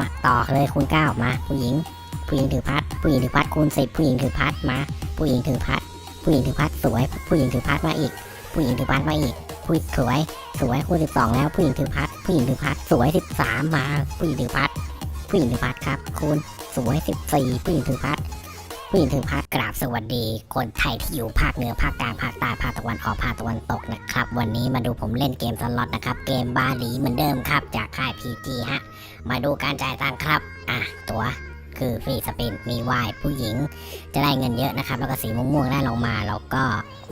มาต่อเลยคูณเก้ามา ผู้หญิง ผู้หญิงถือพัด ผู้หญิงถือพัดคูณสิบผู้หญิงถือพัดมา ผู้หญิงถือพัด ผู้หญิงถือพัดสวย ผู้หญิงถือพัดมาอีก ผู้หญิงถือพัดมาอีก ผู้สวย สวยคูณสิบสองแล้ว ผู้หญิงถือพัด ผู้หญิงถือพัดสวยสิบสามมา ผู้หญิงถือพัด ผู้หญิงถือพัดครับคูณสวยสิบสี่ผู้หญิงถือพัด ผู้หญิงถือพัดกราบสวัสดีคนไทยที่อยู่ภาคเหนือภาคกลางภาคใต้ภาคตะวันออกภาคตะวันตกนะครับ วันนี้มาดูผมเล่นเกมสล็อตนะครับ เกมบาหลีเหมือนเดิมครับ จากค่าย PG ฮะ มาดูการจ่ายตังค์ครับ อะ ตัวคือฟรีสปินมีวายผู้หญิง จะได้เงินเยอะนะครับ แล้วก็สีม่วงๆได้ลงมาแล้วก็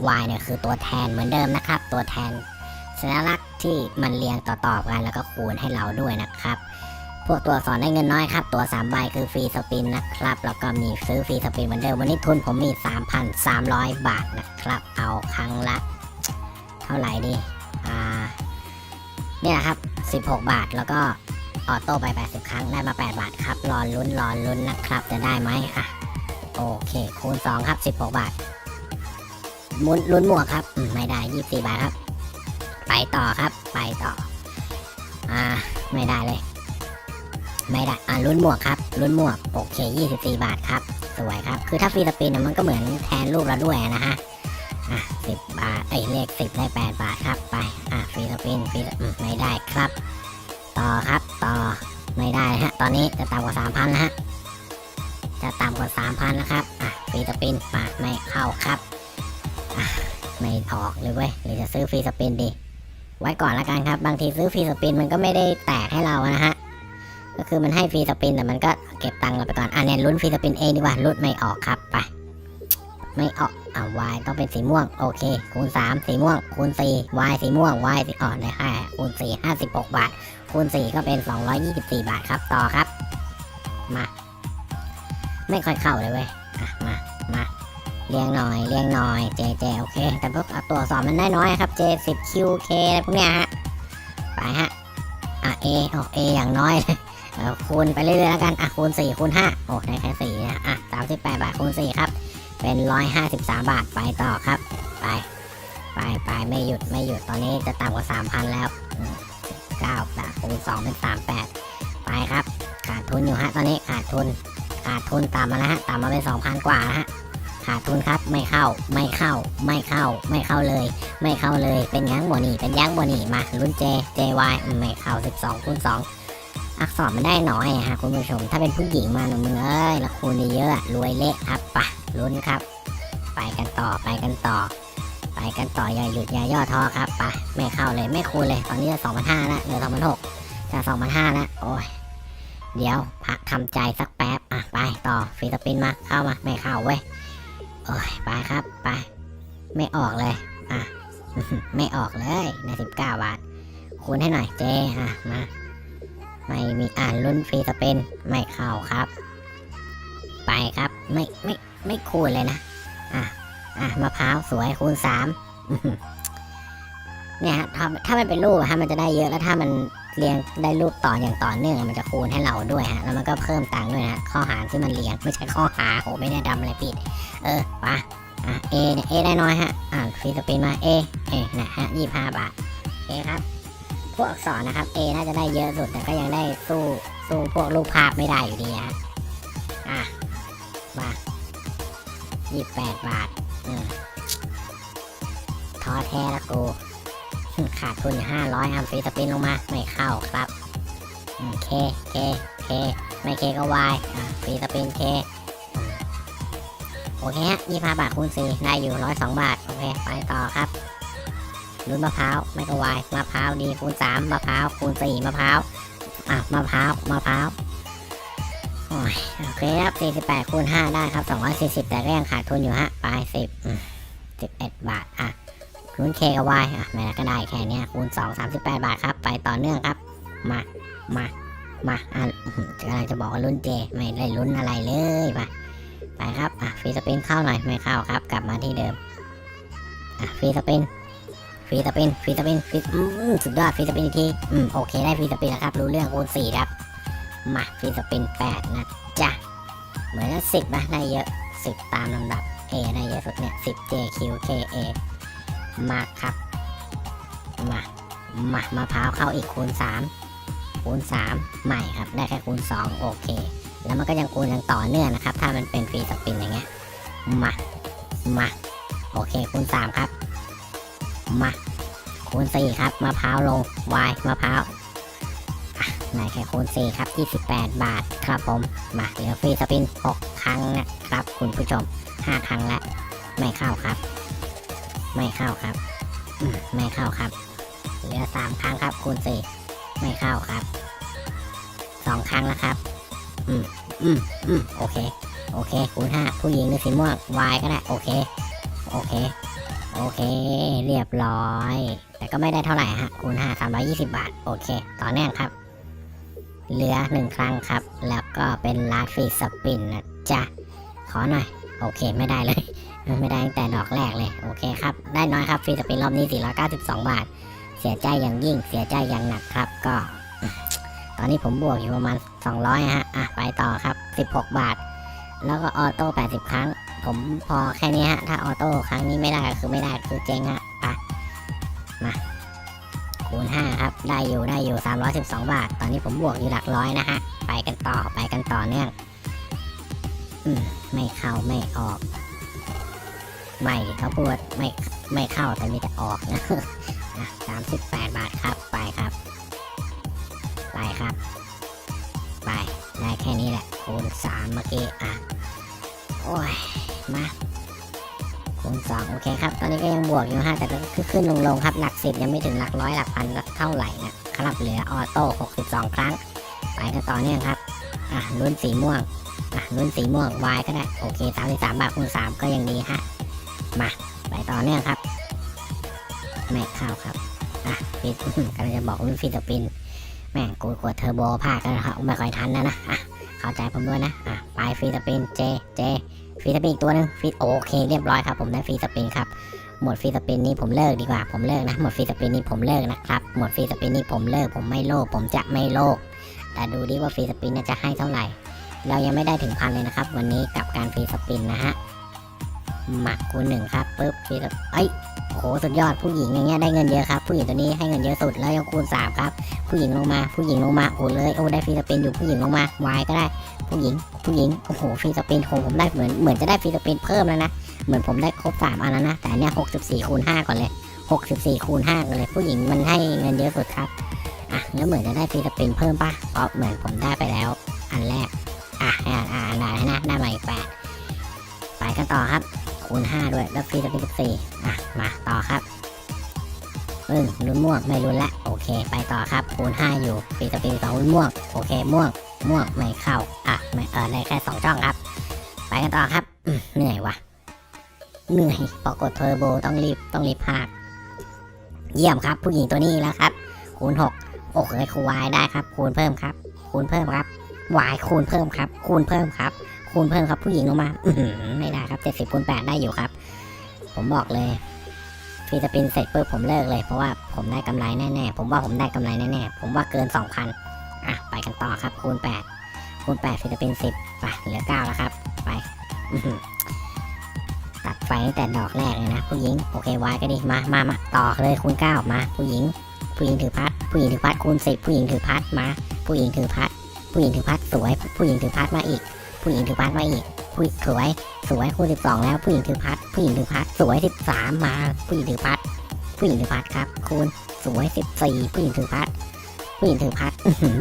วายเนี่ยคือตัวแทนเหมือนเดิมนะครับ ตัวแทนสัญลักษณ์ที่มันเรียงต่อๆกันแล้วก็คูณให้เราด้วยนะครับ พวกตัวสอักษรได้เงินน้อยครับ ตัว3ใบคือฟรีสปินนะครับ แล้วก็มีซื้อฟรีสปินเหมือนเดิมวันนี้ทุนผมมี 3,300 บาทนะครับ เอาครั้งละ เท่าไหร่ดีอ่าเนี่ยครับ 16 บาทแล้วก็ออโต้ไป 80 ครั้งได้มา 8 บาทครับรอลุ้นรอลุ้นนะครับ จะได้ไหมอะโอเค คูณ 2 ครับ 16 บาทมุนลุ้นหมวกครับมไม่ได้ 24 บาทครับ ไปต่อครับ ไปต่อ อ่า ไม่ได้เลย ไม่ได้ อ่าลุ้นหมวกครับลุ้นหมวกโอเค24บาทครับ สวยครับ คือถ้าฟรีสปินมันก็เหมือนแทนรูปเราด้วยนะฮะ อะ10บบาทเอ้ยเลข10ได้8บาทครับ ไป อะฟรีสปินฟรีไม่ได้ครับ ต่อครับ ต่อ ไม่ได้ฮะ ตอนนี้จะต่ำกว่า3,000แล้วฮะ จะต่ำกว่า3,000แล้วครับ อะฟรีสปินมาไม่เข้าครับอะไม่ออกเลยเว้ยหรือจะซื้อฟรีสปินดี ไว้ก่อนละกันครับ บางทีซื้อฟรีสปินมันก็ไม่ได้แตกให้เรานะฮะ ก็คือมันให้ฟรีสปินแต่มันก็เก็บตังค์เราไปก่อนอะเนี่ยลุ้นฟรีสปินเองดีกว่าลุ้นไม่ออกครับไปไม่ออกอ่าวายต้องเป็นสีม่วงโอเค คูณ 3 สีม่วง คูณ4วายสีม่วงวายสีอ่อนได้ค่ะคูณ4 56 บาท คูณ 4 ก็เป็น 224 บาทครับต่อครับ มา ไม่ค่อยเข้าเลยเว้ยอะมามาเรียงหน่อยเรียงหน่อยเจเจโอเค แต่พวกตัวสอบมันได้น้อยครับ J 10 Q K อะไรพวกเนี้ยฮะไปฮะอะ A โอ้ A อย่างน้อยเลย คูณไปเรื่อยๆแล้วกัน อะคูณ4คูณ5โอ้ได้แค่4นะอะ38 บาทคูณ4ครับ เป็น 153 บาทไปต่อครับ ไป ไปไปไม่หยุดไม่หยุดตอนนี้จะต่ำกว่า 3,000 แล้วอืม9บาทคูณ2เป็น 38 ไปครับ ขาดทุนอยู่ฮะตอนนี้ขาดทุน ขาดทุนต่ำมาแล้วฮะต่ำมาเป็น 2,000 กว่าแล้วฮะขาดทุนครับไม่เข้าไม่เข้าไม่เข้าไม่เข้าเลย ไม่เข้าเลยเป็นยั้งบัวหนีเป็นยั้งบัวหนีมารุ่น J JY อืมไม่เข้า 12คูณ2 อักษรมันได้น้อยอะฮะคุณผู้ชม ถ้าเป็นผู้หญิงมาหนูมึงเอ้ยแล้วคูณเยอะรวยเละครับปะลุ้นครับ ไปกันต่อไปกันต่อ ไปกันต่ออย่าหยุดอย่าย่อท้อครับไปไม่เข้าเลยไม่คูณเลยตอนนี้จะสองพันห้าล้วเหลือสองพันหกจะสองพันห้าล้วโอ้ยเดี๋ยวพักทำใจสักแป๊บอะไปต่อฟรีสปินมาเข้ามาไม่เข้าเว้ยโอ้ยไปครับไปไม่ออกเลยอะไม่ออกเลยในสิบเก้าบาทคูณให้หน่อยเจอะมา ไม่มีอ่านรุ่นฟรีสเปนไม่เข้าครับ ไปครับไม่ไม่ไม่คูณเลยนะ อะอะมะพร้าวสวยคูณสามเนี่ยฮะถ้าถ้ามันเป็นรูปฮะมันจะได้เยอะแล้วถ้ามันเรียงได้รูปต่ออย่างต่อเนื่องมันจะคูณให้เราด้วยฮะแล้วมันก็เพิ่มตังค์ด้วยนะข้อหารที่มันเรียงไม่ใช่ข้อหาโหไม่ได้ดำอะไรผิด เออปะอะเอเนี่ยเอได้น้อยฮะอ่าฟรีสเปนมาเอเอนะฮะยี่ห้าบาทโอเคครับ วกอักษรนะครับ A น่าจะได้เยอะสุดแต่ก็ยังได้สู้สู้พวกรูปภาพไม่ได้อยู่ดีฮะอะมายี่แปดบาทอืมท้อแท้ละกูขาดทุนห้าร้อยอัมฟีสปินลงมา ไม่เข้าครับอืมเคเคเคไม่เคก็วายฟีสปินเคโอเคฮะยี่ห้าบาทคูณสี่ได้อยู่ร้อยสองบาท โอเค ไปต่อครับ ลุ้นมะพร้าวไม่ก็วายมะพร้าวดีคูณสามมะพร้าวคูณสี่มะพร้าวอะมะพร้าวมะพร้าวโอ้ยโอเคครับสี่สิบแปดคูณห้าได้ครับสองร้อยสี่สิบแต่ก็ยังขาดทุนอยู่ฮะไปสิบสิบเอ็ดบาทอะลุ้นเคกับวายอะไม่ได้ก็ได้แค่นี้คูณสองสามสิบแปดบาทครับ ไปต่อเนื่องครับ มามามาอะอื้อหือกำลังจะบอกว่าลุ้นเจไม่ได้ลุ้นอะไรเลยไปไปครับอะฟรีสปินเข้าหน่อยไม่เข้าครับ กลับมาที่เดิมอะฟรีสปิน ฟรีสปินฟรีสปินฟรีอืมสุดยอดฟรีสปินอีกทีอืมโอเคได้ฟรีสปินแล้วครับ รู้เรื่องคูณสี่ครับ มาฟรีสปินแปดนะจ๊ะเหมือนจะสิบนะได้เยอะสิบตามลำดับ A ได้เยอะสุดเนี่ยสิบ J Q K A มาครับ มามามะพร้าวเข้าอีกคูณสามคูณ 3 ใหม่ครับ ได้แค่คูณ 2 โอเค แล้วมันก็ยังคูณยังต่อเนื่องนะครับ ถ้ามันเป็นฟรีสปินอย่างเงี้ยมามาโอเคคูณ 3 ครับ มาคูณ4ครับมะพร้าวลง y มะพร้าวอะได้แค่คูณ4ครับ 28 บาทครับผม มาเหลือฟรีสปิน 6 ครั้งนะครับ คุณผู้ชม 5 ครั้งแล้ว ไม่เข้าครับ ไม่เข้าครับ ไม่เข้าครับ เหลือ 3 ครั้งครับ คูณ4ไม่เข้าครับ 2 ครั้งแล้วครับ อืมอืมอืมโอเค โอเค คูณ5ผู้หญิงในสีม่วง y ก็ได้ โอเค โอเค โอเค เรียบร้อย แต่ก็ไม่ได้เท่าไหร่ฮะคูณ5 320 บาท โอเค ต่อเนื่องครับ เหลือ1ครั้งครับ แล้วก็เป็นลาฟรีสปินนะจ๊ะ ขอหน่อย โอเคไม่ได้เลย ไม่ได้ตั้งแต่ดอกแรกเลย โอเคครับ ได้น้อยครับฟรีสปินรอบนี้ 492 บาท เสียใจอย่างยิ่ง เสียใจอย่างหนักครับ ก็ ตอนนี้ผมบวกอยู่ประมาณ 200 ฮะ อะ ไปต่อครับ 16 บาท แล้วก็ออโต้ 80 ครั้ง ผมพอแค่นี้ฮะ ถ้าออโต้ครั้งนี้ไม่ได้ก็คือไม่ได้คือเจ๊งฮะไปมาคูณ5ครับ ได้อยู่ได้อยู่ 312 บาท ตอนนี้ผมบวกอยู่หลักร้อยนะฮะ ไปกันต่อไปกันต่อเนื่องอืมไม่เข้าไม่ออก ไม่เขาพูดไม่ไม่เข้าแต่มีแต่ออกนะอะ38บาทครับไปครับ ไปครับ ไปได้แค่นี้แหละคูณ3เมื่อกี้อะ โอ้ย มาคูณสองโอเคครับ ตอนนี้ก็ยังบวกอยู่ฮะแต่ก็ขึ้นลงลงครับ หลักสิบยังไม่ถึงหลักร้อยหลักพันเท่าไหร่นะครับเหลือออโต้62ครั้ง ไปกันต่อเนื่องครับ อะรุ่นสีม่วง อะรุ่นสีม่วง Y ก็ได้ โอเค33บสามบาทคูณ3ก็ยังดีฮะ มา ไปต่อเนื่องครับ ไม่เข้าครับ อะฟิตกำลังจะบอกรุ่นฟิตปินแม่งกูกดเทอร์โบภาคกันนะครับไม่ค่อยทันนะนะอะ เข้าใจผมด้วยนะอะไปฟรีสปินเจเจฟรีสปินอีกตัวหนึงฟรีโอเคเรียบร้อยครับผมได้ฟรีสปินครับหมดฟรีสปินนี้ผมเลิกดีกว่าผมเลิกนะหมดฟรีสปินนี้ผมเลิกนะครับหมดฟรีสปินนี้ผมเลิกผมไม่โลภผมจะไม่โลภแต่ดูดิว่าฟรีสปินจะให้เท่าไหร่ เรายังไม่ได้ถึงพันเลยนะครับ วันนี้กับการฟรีสปินนะฮะ หมักคูณหนึ่งครับปึ๊บฟรีสเอ้ยโอ้โหสุดยอดผู้หญิงอย่างเงี้ยได้เงินเยอะครับผู้หญิงตัวนี้ให้เงินเยอะสุดแล้วยังคูณสามครับ ผู้หญิงลงมาผู้หญิงลงมาโอ้เลยโอ้ได้ฟรีสปินอยู่ผู้หญิงลงมาวายก็ได้ผู้หญิงผู้หญิงโอ้โหฟรีสปินของผมได้เหมือนเหมือนจะได้ฟรีสปินเพิ่มแล้วนะเหมือนผมได้ครบสามอันแล้วนะแต่เนี้ยหกสิบสี่คูณห้าก่อนเลยหกสิบสี่คูณห้าก่อนเลย ผู้หญิงมันให้เงินเยอะสุดครับอะแล้วเหมือนจะได้ฟรีสปินเพิ่มปะเพราะเหมือนผมได้ไปแล้ว อันแรกอะอ่าอ่าได้แล้วนะได้มาอีกแปดไปกันต่อครับ คูณห้าด้วย แล้วฟรีสปินสิบสี่อะ มาต่อครับปึ้งลุ้นม่วงไม่ลุ้นละ โอเค ไปต่อครับ คูณห้าอยู่ฟรีสปินสองลุ้นม่วง โอเค ม่วง ม่วง ไม่เข้า อะ ไม่เออได้แค่สองช่องครับ ไปกันต่อครับอืมเหนื่อยวะเหนื่อยพอกดเทอร์โบต้องรีบ ต้องรีบพาก เยี่ยมครับ ผู้หญิงตัวนี้แล้วครับ คูณหกโอ้โหคูณวายได้ครับ คูณเพิ่มครับ คูณเพิ่มครับวายคูณเพิ่มครับ คูณเพิ่มครับ คูณเพิ่มครับผู้หญิงลงมาอื้อหือไม่ได้ครับเจ็ดสิบคูณแปดได้อยู่ครับ ผมบอกเลยฟรีสปินเสร็จปุ๊บผมเลิกเลย เพราะว่าผมได้กำไรแน่ๆผมว่าผมได้กำไรแน่ๆผมว่าเกินสองพันอะไปกันต่อครับคูณแปดคูณแปดฟรีสปินสิบไปเหลือเก้าแล้วครับ ไปอื้อหือตัดไฟตั้งแต่ดอกแรกเลยนะผู้หญิงโอเควายก็ดีมามามาต่อเลยคูณเก้ามา ผู้หญิง ผู้หญิงถือพัด ผู้หญิงถือพัดคูณสิบผู้หญิงถือพัดมา ผู้หญิงถือพัด ผู้หญิงถือพัดสวย ผู้หญิงถือพัดมาอีก ผู้หญิงถือพัดมาอีกผู้สวยสวยคูณสิบสองแล้วผู้หญิงถือพัด ผู้หญิงถือพัด สวยสิบสามมาผู้หญิงถือพัด ผู้หญิงถือพัดครับ คูณสวยสิบสี่ผู้หญิงถือพัด ผู้หญิงถือพัด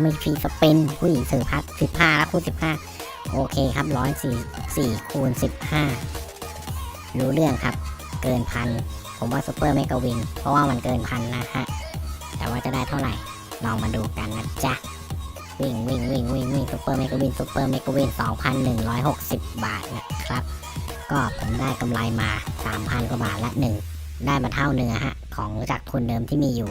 ไม่ฟรีสเปนผู้หญิงถือพัดสิบห้าแล้วคูณสิบห้าโอเคครับร้อยสี่สี่คูณสิบห้ารู้เรื่องครับ เกินพันผมว่าซูเปอร์เมกาวินเพราะว่ามันเกินพันนะฮะแต่ว่าจะได้เท่าไหร่ลองมาดูกันนะจ๊ะ วิ่งวิ่งวิ่งวิ่งวิ่งซูเปอร์เมกาวินซูเปอร์เมกาวิน2,160 บาทนะครับ ก็ผมได้กำไรมา 3,000 กว่าบาทละหนึ่งได้มาเท่าเนื้อฮะ ของจากทุนเดิมที่มีอยู่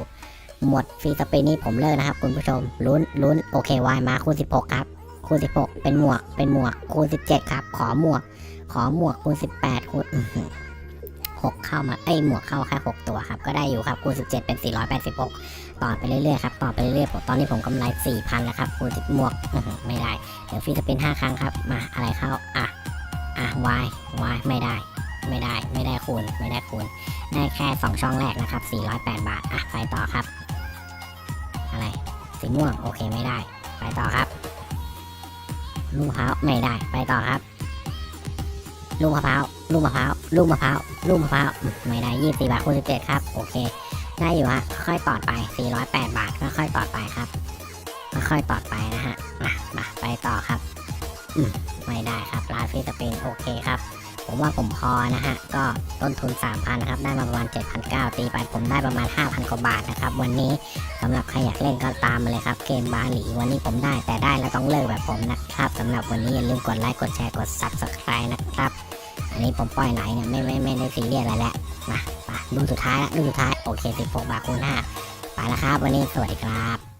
หมดฟรีสเปนนี้ผมเลิกนะครับ คุณผู้ชมลุ้นลุ้นโอเควายมาคูณ16 ครับ คูณ16 เป็นหมวกเป็นหมวกคูณ17 ครับ ขอหมวก ขอหมวกคูณ18คูณ อื้อหือหกเข้ามาเอ้ยหมวกเข้าแค่6ตัวครับก็ได้อยู่ครับคูณ17 เป็น 486 ต่อไปเรื่อยๆครับต่อไปเรื่อยๆผมตอนนี้ผมกำไร 4,000แล้วครับคูณหมวกไม่ได้เดี๋ยวฟรีสปิน5ครั้งครับมาอะไรเข้าอะอะ y y ไม่ได้ไม่ได้ไม่ได้คูณไม่ได้คูณได้แค่ 2 ช่องแรกนะครับ 408 บาทอะไปต่อครับ อะไรสีม่วงโอเคไม่ได้ ไปต่อครับลูกมะพร้าไม่ได้ไปต่อครับ ลูกมะพร้าวลูกมะพร้าวลูกมะพร้าวลูกมะพร้าวไม่ได้ยี่สิบบาทคูณสิบเจ็ดครับโอเค ได้อยู่ฮะค่อยๆตอดไปสี่ร้อยแปดบาทค่อยๆตอดไปครับค่อยๆตอดไปนะฮะมามาไปต่อครับอืมไม่ได้ครับร้านฟรีสปินโอเคครับ ผมว่าผมพอนะฮะ ก็ต้นทุน 3,000นะครับ ได้มาประมาณ 7,900 ตีไปผมได้ประมาณ 5,000 กว่าบาทนะครับ วันนี้สำหรับใครอยากเล่นก็ตามมาเลยครับ เกมบาหลีวันนี้ผมได้แต่ได้แล้วต้องเลิกแบบผมนะครับสำหรับวันนี้อย่าลืมกดไลค์กดแชร์กด subscribe นะครับ อันนี้ผมปล่อยไหลเนี่ยไม่ไม่ไม่ได้ซีเรียสอะไรแล้วมาไปดูสุดท้ายละดูสุดท้ายโอเค16บาทคูณ5ไปแล้วครับ วันนี้สวัสดีครับ